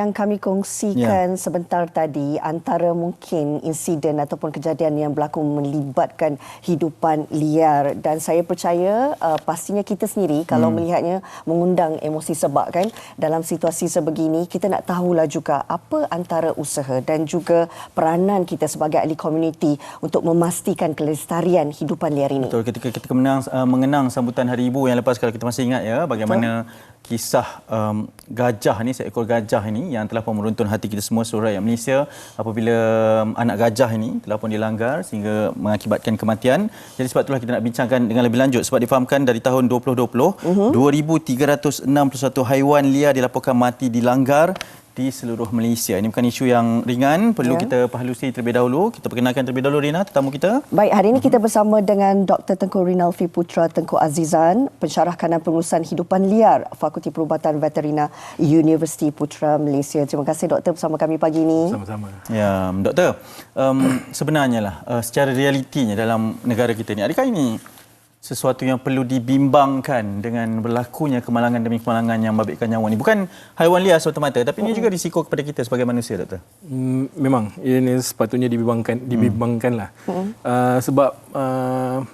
yang kami kongsikan ya. sebentar tadi antara mungkin insiden ataupun kejadian yang berlaku melibatkan hidupan liar dan saya percaya uh, pastinya kita sendiri kalau hmm. melihatnya mengundang emosi sebab kan dalam situasi sebegini kita nak tahulah juga apa antara usaha dan juga peranan kita sebagai ahli komuniti untuk memastikan kelestarian hidupan liar ini. Betul ketika kita mengenang, uh, mengenang sambutan Hari Ibu yang lepas kalau kita masih ingat ya bagaimana Betul kisah um, gajah ni seekor gajah ini yang telah pun meruntun hati kita semua seluruh rakyat Malaysia apabila um, anak gajah ini telah pun dilanggar sehingga mengakibatkan kematian. Jadi sebab itulah kita nak bincangkan dengan lebih lanjut sebab difahamkan dari tahun 2020 uh-huh. 2361 haiwan liar dilaporkan mati dilanggar di seluruh Malaysia. Ini bukan isu yang ringan, perlu ya. kita perhalusi terlebih dahulu. Kita perkenalkan terlebih dahulu Rina, tetamu kita. Baik, hari ini kita bersama dengan Dr. Tengku Rinalfi Putra Tengku Azizan, pensyarah kanan pengurusan hidupan liar Fakulti Perubatan Veterina Universiti Putra Malaysia. Terima kasih doktor bersama kami pagi ini. Sama-sama. Ya, doktor, um, sebenarnya lah uh, secara realitinya dalam negara kita ni, adakah ini sesuatu yang perlu dibimbangkan dengan berlakunya kemalangan demi kemalangan yang membabitkan nyawa ini. Bukan haiwan liar semata-mata tapi ini juga risiko kepada kita sebagai manusia, Doktor. Mm, memang, ini sepatutnya dibimbangkan, dibimbangkanlah. Hmm. Uh, sebab uh,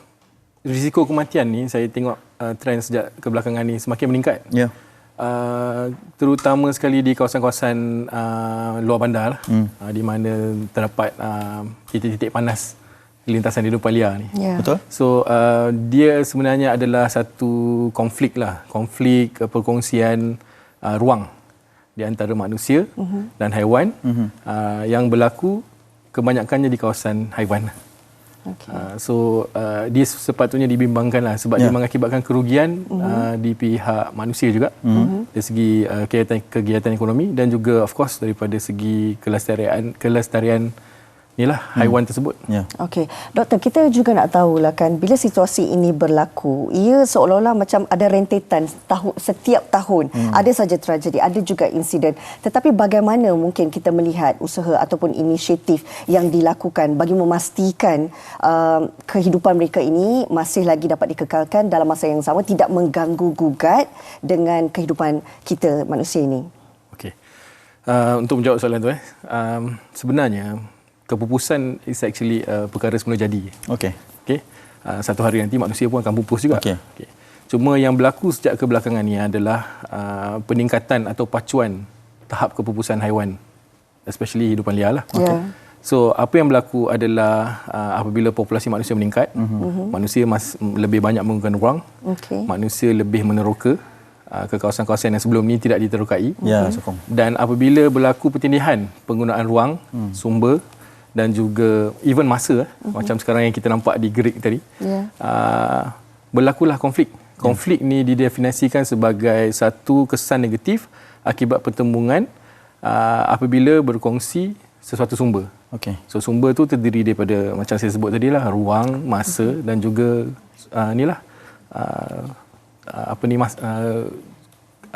risiko kematian ni saya tengok uh, trend sejak kebelakangan ni semakin meningkat. Ya. Yeah. Uh, terutama sekali di kawasan-kawasan uh, luar bandar lah, hmm. uh, di mana terdapat uh, titik-titik panas lintasan hidup liar ni. Yeah. Betul. So uh, dia sebenarnya adalah satu konflik lah, konflik uh, perkongsian uh, ruang di antara manusia uh-huh. dan haiwan uh-huh. uh, yang berlaku kebanyakannya di kawasan haiwan. Okay. Uh, so uh, dia sepatutnya dibimbangkan lah sebab yeah. dia mengakibatkan kerugian uh-huh. uh, di pihak manusia juga uh-huh. dari segi uh, kegiatan, kegiatan ekonomi dan juga of course daripada segi kelestarian kelestarian hmm. haiwan tersebut. Ya. Okey. Doktor, kita juga nak tahulah kan bila situasi ini berlaku, ia seolah-olah macam ada rentetan tahu setiap tahun. Hmm. Ada saja tragedi, ada juga insiden. Tetapi bagaimana mungkin kita melihat usaha ataupun inisiatif yang dilakukan bagi memastikan uh, kehidupan mereka ini masih lagi dapat dikekalkan dalam masa yang sama tidak mengganggu gugat dengan kehidupan kita manusia ini. Okey. Uh, untuk menjawab soalan tu eh. Um, sebenarnya kepupusan is actually uh, perkara semula jadi. Okey. Okey. Uh, satu hari nanti manusia pun akan pupus juga. Okey. Okay. Cuma yang berlaku sejak kebelakangan ini adalah uh, peningkatan atau pacuan tahap kepupusan haiwan especially hidupan liar lah. Okay. Yeah. So apa yang berlaku adalah uh, apabila populasi manusia meningkat, mm-hmm. manusia mas, lebih banyak menggunakan ruang, okay. manusia lebih meneroka uh, ke kawasan-kawasan yang sebelum ini tidak diterokai. Ya, yeah, Dan apabila berlaku pertindihan penggunaan ruang, mm. sumber dan juga even masa uh-huh. macam sekarang yang kita nampak di Greek tadi yeah. uh, berlakulah konflik konflik yeah. ni didefinisikan sebagai satu kesan negatif akibat pertembungan uh, apabila berkongsi sesuatu sumber okay. so sumber tu terdiri daripada macam saya sebut tadi lah ruang masa uh-huh. dan juga uh, inilah uh, apa ni mas uh,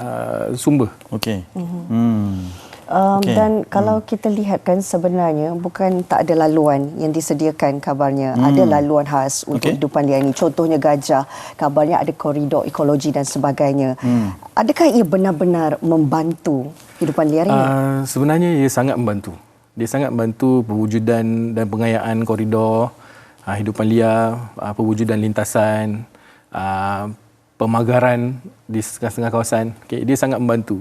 uh, sumber okey uh-huh. hmm Um, okay. Dan kalau hmm. kita lihat kan sebenarnya bukan tak ada laluan yang disediakan kabarnya. Hmm. Ada laluan khas untuk okay. hidupan liar ini. Contohnya gajah. Kabarnya ada koridor ekologi dan sebagainya. Hmm. Adakah ia benar-benar membantu hidupan liar ini? Uh, sebenarnya ia sangat membantu. Dia sangat membantu perwujudan dan pengayaan koridor uh, hidupan liar, uh, perwujudan lintasan, uh, pemagaran di setengah-setengah kawasan. Okay. Dia sangat membantu.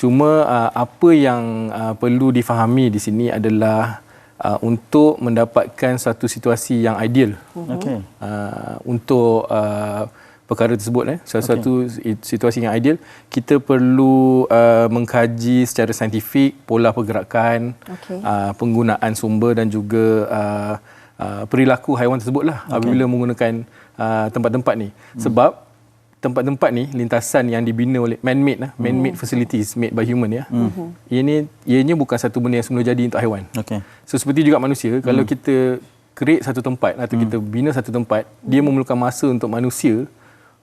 Cuma uh, apa yang uh, perlu difahami di sini adalah uh, untuk mendapatkan satu situasi yang ideal okay. uh, untuk uh, perkara tersebut eh sesuatu okay. situasi yang ideal kita perlu uh, mengkaji secara saintifik pola pergerakan okay. uh, penggunaan sumber dan juga uh, uh, perilaku haiwan tersebutlah okay. apabila menggunakan uh, tempat-tempat ni hmm. sebab tempat-tempat ni lintasan yang dibina oleh man-made lah, man-made hmm. facilities made by human ya. Hmm. Ini ianya bukan satu benda yang semula jadi untuk haiwan. Okay. So seperti juga manusia, hmm. kalau kita create satu tempat atau hmm. kita bina satu tempat, dia memerlukan masa untuk manusia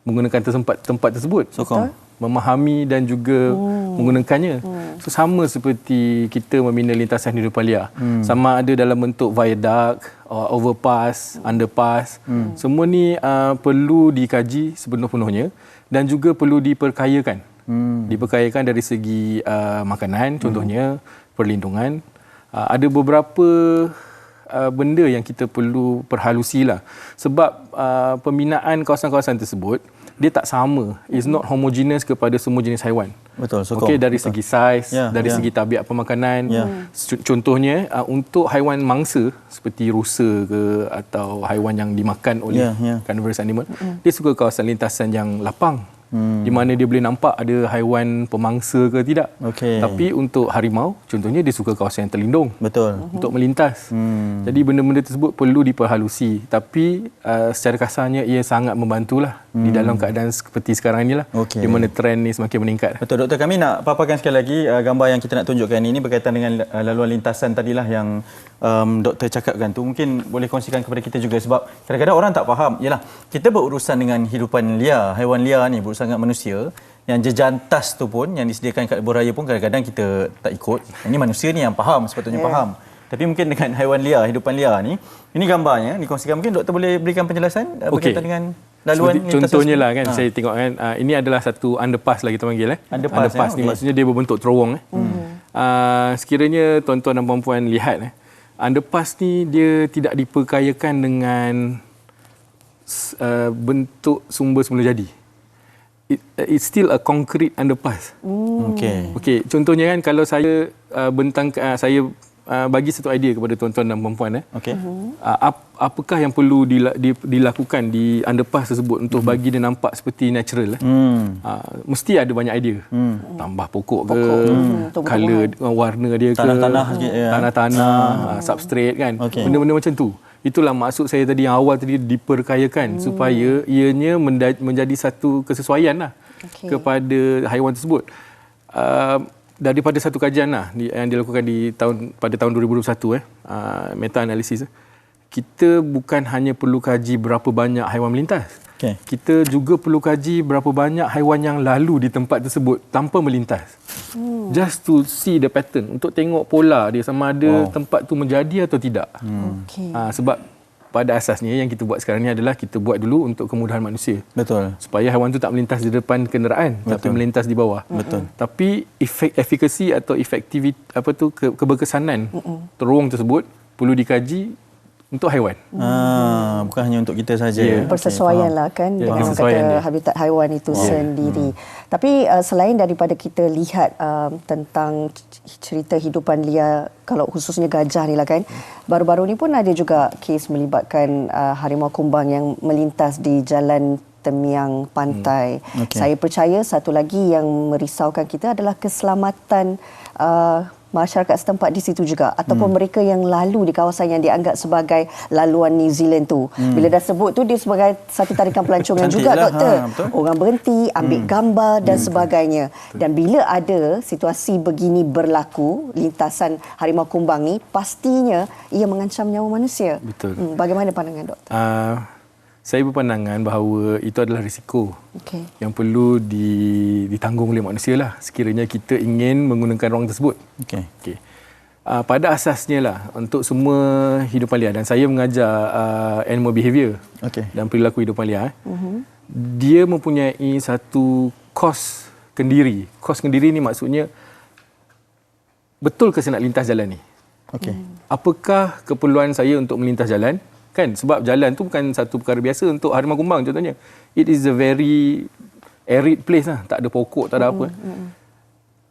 menggunakan tempat tempat tersebut. Sokong memahami dan juga hmm. menggunakannya. Hmm. So sama seperti kita membina lintasan hidup liar. Hmm. Sama ada dalam bentuk viaduct, overpass, underpass. Hmm. Semua ni uh, perlu dikaji sepenuh-penuhnya dan juga perlu diperkayakan Hmm. Diperkayakan dari segi uh, makanan, contohnya perlindungan. Uh, ada beberapa uh, benda yang kita perlu perhalusi lah. Sebab uh, pembinaan kawasan-kawasan tersebut, dia tak sama. It's not homogeneous kepada semua jenis haiwan. Betul, sokong. Okey dari Betul. segi saiz, Ya, dari ya. segi tabiat pemakanan. Ya. C- Contohnya uh, untuk haiwan mangsa seperti rusa ke atau haiwan yang dimakan oleh Ya, ya. carnivorous animal, dia suka kawasan lintasan yang lapang. Hmm. Di mana dia boleh nampak ada haiwan pemangsa ke tidak. Okey. Tapi untuk harimau, contohnya dia suka kawasan yang terlindung Betul. untuk melintas. Hmm. Jadi benda-benda tersebut perlu diperhalusi. Tapi uh, secara kasarnya ia sangat membantulah hmm. di dalam keadaan seperti sekarang inilah. Okey. Di mana trend ni semakin meningkat. Betul doktor kami nak paparkan sekali lagi uh, gambar yang kita nak tunjukkan ini berkaitan dengan uh, laluan lintasan tadilah yang um, doktor cakapkan tu mungkin boleh kongsikan kepada kita juga sebab kadang-kadang orang tak faham yalah kita berurusan dengan hidupan liar haiwan liar ni berurusan dengan manusia yang jejantas tu pun yang disediakan kat lebuh raya pun kadang-kadang kita tak ikut ini manusia ni yang faham sepatutnya yeah. faham tapi mungkin dengan haiwan liar hidupan liar ni ini gambarnya dikongsikan mungkin doktor boleh berikan penjelasan uh, Okey. berkaitan dengan laluan Seperti, contohnya lah kan Ha. saya tengok kan uh, ini adalah satu underpass lah kita panggil eh. Underpass, underpass eh? ni Okey. maksudnya dia berbentuk terowong eh. Hmm. Uh, sekiranya tuan-tuan dan puan-puan lihat eh underpass ni dia tidak diperkayakan dengan uh, bentuk sumber semula jadi. It, uh, it's still a concrete underpass. okey Okey, contohnya kan kalau saya uh, bentang uh, saya uh, bagi satu idea kepada tuan-tuan dan puan-puan eh. okey Uh, ap, apakah yang perlu dila, di, dilakukan di underpass tersebut untuk bagi dia nampak seperti natural eh? hmm Uh, mesti ada banyak idea. Hmm. Tambah pokok ke, Hmm, tumbuh-tumbuhan. color warna dia ke, Tanah-tanah sikit, ya. tanah-tanah, uh, substrate kan. Okey. Benda-benda macam tu. Itulah maksud saya tadi yang awal tadi diperkayakan hmm. supaya ianya menda- menjadi satu kesesuaian lah Okey. kepada haiwan tersebut. Uh, daripada satu kajian lah yang dilakukan di tahun pada tahun 2021 eh uh, meta analisis kita bukan hanya perlu kaji berapa banyak haiwan melintas Okey. kita juga perlu kaji berapa banyak haiwan yang lalu di tempat tersebut tanpa melintas. Hmm. Just to see the pattern untuk tengok pola dia sama ada Wow. tempat tu menjadi atau tidak. Hmm. Okey. Ha, sebab pada asasnya yang kita buat sekarang ni adalah kita buat dulu untuk kemudahan manusia. betul Supaya haiwan tu tak melintas di depan kenderaan Betul. tapi melintas di bawah. Betul. Tapi efek efikasi atau efektiviti apa tu ke, keberkesanan terowong tersebut perlu dikaji untuk haiwan. Ah, bukan hanya untuk kita saja. Ya. persesuaian lah kan Ya, orang persesuaian kata dia. habitat haiwan itu sendiri. Tapi uh, selain daripada kita lihat um, tentang cerita hidupan liar kalau khususnya gajah ni lah kan. Baru-baru ni pun ada juga kes melibatkan uh, harimau kumbang yang melintas di jalan Temiang Pantai. Hmm. Okey. Saya percaya satu lagi yang merisaukan kita adalah keselamatan uh, masyarakat setempat di situ juga ataupun Hmm. mereka yang lalu di kawasan yang dianggap sebagai laluan New Zealand tu. Hmm. Bila dah sebut tu dia sebagai satu tarikan pelancongan juga lah, doktor. ha, betul. Hmm. Orang berhenti, ambil gambar dan sebagainya. Dan bila ada situasi begini berlaku, lintasan harimau kumbang ni pastinya ia mengancam nyawa manusia. Betul. Hmm, bagaimana pandangan doktor? Uh, saya berpandangan bahawa itu adalah risiko Okey. yang perlu di, ditanggung oleh manusia lah sekiranya kita ingin menggunakan ruang tersebut. Okey. Okay. Uh, pada asasnya lah untuk semua hidupan liar dan saya mengajar uh, animal behaviour Okey. dan perilaku hidupan liar. Uh-huh. Dia mempunyai satu kos kendiri. Kos kendiri ni maksudnya betul ke saya nak lintas jalan ni? Okey. apakah keperluan saya untuk melintas jalan kan? Sebab jalan tu bukan satu perkara biasa untuk harimau kumbang contohnya. It is a very arid place lah. Tak ada pokok tak ada apa.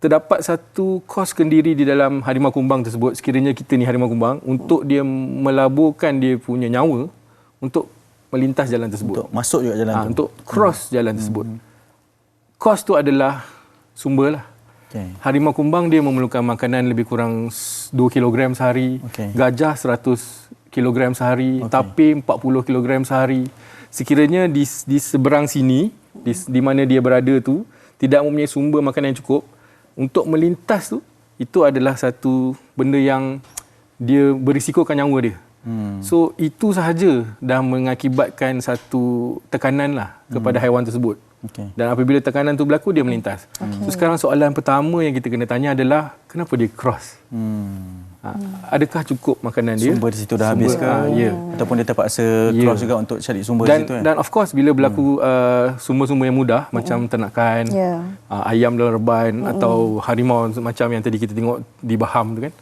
Terdapat satu kos kendiri di dalam harimau kumbang tersebut. Sekiranya kita ni harimau kumbang untuk dia melaburkan dia punya nyawa untuk melintas jalan tersebut. Untuk masuk juga jalan ha, tu. untuk cross jalan tersebut. Kos tu adalah sumber lah. Okey. Harimau kumbang dia memerlukan makanan lebih kurang 2 kg sehari. Okey. Gajah 100 kg sehari. Okey. Tapir 40 kg sehari. Sekiranya di, di seberang sini, di, di mana dia berada tu, tidak mempunyai sumber makanan yang cukup, untuk melintas tu, itu adalah satu benda yang dia berisikokan nyawa dia. Hmm. So itu sahaja dah mengakibatkan satu tekanan lah kepada haiwan tersebut. Okey. Dan apabila tekanan tu berlaku dia melintas. Okay. So sekarang soalan pertama yang kita kena tanya adalah kenapa dia cross? Hmm. Ha, adakah cukup makanan dia? Sumber di situ dah habis ke? ah, ya. Ataupun dia terpaksa Ya. cross juga untuk cari sumber Dan di situ kan? dan of course bila berlaku uh, sumber-sumber yang mudah macam ternakan, Ya. uh, ayam dalam reban atau harimau macam yang tadi kita tengok di Baham tu kan.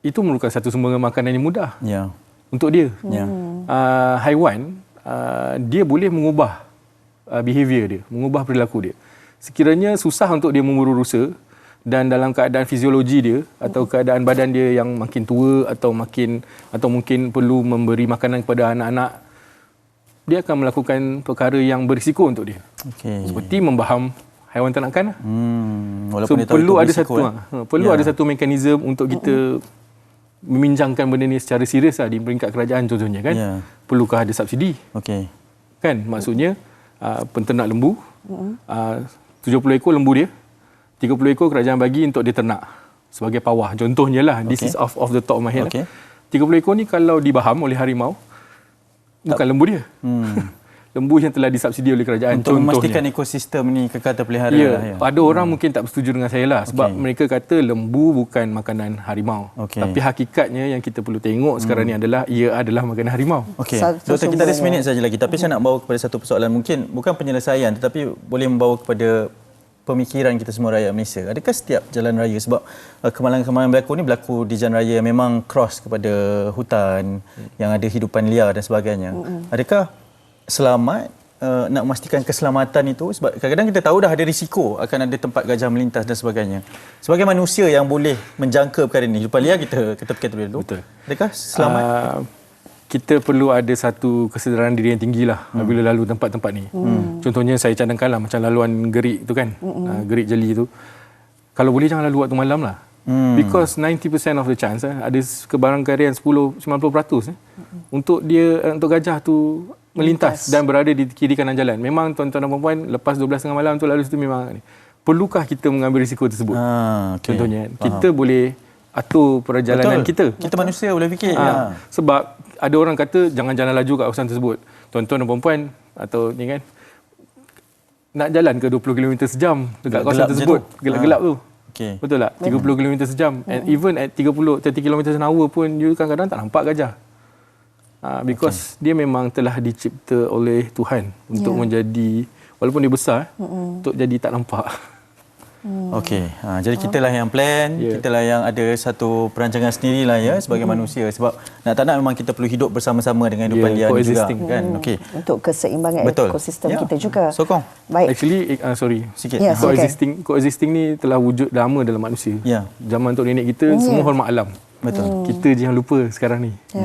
Itu merupakan satu sumber makanan yang mudah Ya. untuk dia. Ya. Uh, haiwan uh, dia boleh mengubah uh, behavior dia, mengubah perilaku dia. Sekiranya susah untuk dia memburu rusa dan dalam keadaan fiziologi dia atau keadaan badan dia yang makin tua atau makin atau mungkin perlu memberi makanan kepada anak-anak dia akan melakukan perkara yang berisiko untuk dia. Okey. Seperti membaham haiwan ternakan. Hmm, So walaupun dia tahu perlu ada satu eh. ha, perlu Ya. ada satu mekanisme untuk kita membincangkan benda ni secara serius lah di peringkat kerajaan contohnya kan. Ya. Perlukah ada subsidi? Okey. Kan maksudnya uh, penternak lembu uh, 70 ekor lembu dia 30 ekor kerajaan bagi untuk dia ternak sebagai pawah. Contohnya lah this Okey. is off off the top of my head. Okey. Lah. 30 ekor ni kalau dibaham oleh harimau bukan lembu dia. Hmm. lembu yang telah disubsidi oleh kerajaan Untuk contohnya. memastikan ekosistem ni kekal terpelihara Ya, lah, ya. ada orang mungkin tak bersetuju dengan saya lah sebab Okey. mereka kata lembu bukan makanan harimau. Okey. Tapi hakikatnya yang kita perlu tengok sekarang ni adalah ia adalah makanan harimau. Okey. Satu Doktor kita ada seminit saja lagi tapi saya nak bawa kepada satu persoalan mungkin bukan penyelesaian tetapi boleh membawa kepada pemikiran kita semua rakyat Malaysia. Adakah setiap jalan raya sebab uh, kemalangan-kemalangan berlaku ni berlaku di jalan raya yang memang cross kepada hutan yang ada hidupan liar dan sebagainya. Adakah selamat uh, nak memastikan keselamatan itu sebab kadang-kadang kita tahu dah ada risiko akan ada tempat gajah melintas dan sebagainya. Sebagai manusia yang boleh menjangka perkara ini, hidupan liar kita kita fikir dahulu. Betul. Adakah selamat? Uh, kita perlu ada satu kesedaran diri yang tinggi lah hmm. bila lalu tempat-tempat ni. Hmm. Contohnya saya cadangkan lah macam laluan gerik tu kan. Hmm. Uh, gerik jeli tu. Kalau boleh jangan lalu waktu malam lah. Hmm. Because 90% of the chance eh, ada kebarangkalian 10 90% eh, untuk dia eh, untuk gajah tu melintas dan berada di kiri kanan jalan. Memang tuan-tuan dan puan lepas 12 tengah malam tu lalu situ memang ni. Perlukah kita mengambil risiko tersebut? Ah, okey. Contohnya Faham. kita boleh atur perjalanan Betul. kita. Kita manusia boleh fikir. Ha, Ya. sebab ada orang kata jangan jalan laju kat kawasan tersebut. Tuan-tuan dan puan atau ni kan nak jalan ke 20 km sejam dekat Gelap kawasan tersebut. tu. Gelap-gelap Ha. tu. Okey. Betul tak? 30 km sejam. And even at 30 30 km an hour pun you kadang-kadang tak nampak gajah. Ha, because okay. dia memang telah dicipta oleh Tuhan untuk Ya. menjadi walaupun dia besar untuk jadi tak nampak. Okey. Ha, jadi kita lah yang plan, Ya. kita lah yang ada satu perancangan sendiri lah ya sebagai manusia sebab nak tak nak memang kita perlu hidup bersama-sama dengan hidupan Ya, liar juga coexisting. kan. Okey. Untuk keseimbangan Betul. ekosistem Ya. kita juga. Sokong. Baik. Actually uh, sorry. Sikit. Ya, Ha. silakan. Coexisting coexisting ni telah wujud lama dalam manusia. Ya. Zaman tok nenek kita semua hormat alam. Betul. Kita je yang lupa sekarang ni. Ya.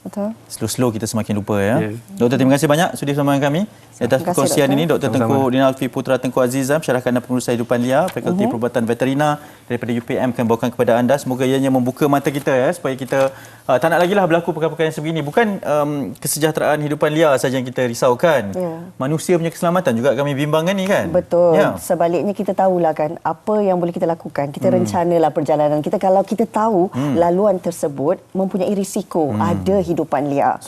Betul. Slow-slow kita semakin lupa ya. Ya. Doktor terima kasih banyak sudi bersama dengan kami. Atas perkongsian Doktor. ini Dr. Tengku. Dinalfi Putra Tengku Azizam syarahkan dan pengurusan hidupan liar Fakulti Mhm. Perubatan Veterina daripada UPM akan bawakan kepada anda semoga ianya membuka mata kita ya supaya kita uh, tak nak lagi lah berlaku perkara-perkara yang sebegini bukan um, kesejahteraan hidupan liar saja yang kita risaukan Ya. manusia punya keselamatan juga kami bimbangkan ni kan Betul. ya. Sebaliknya kita tahulah kan apa yang boleh kita lakukan. Kita hmm. rencanalah perjalanan kita kalau kita tahu hmm. laluan tersebut mempunyai risiko hmm. ada hidupan liar.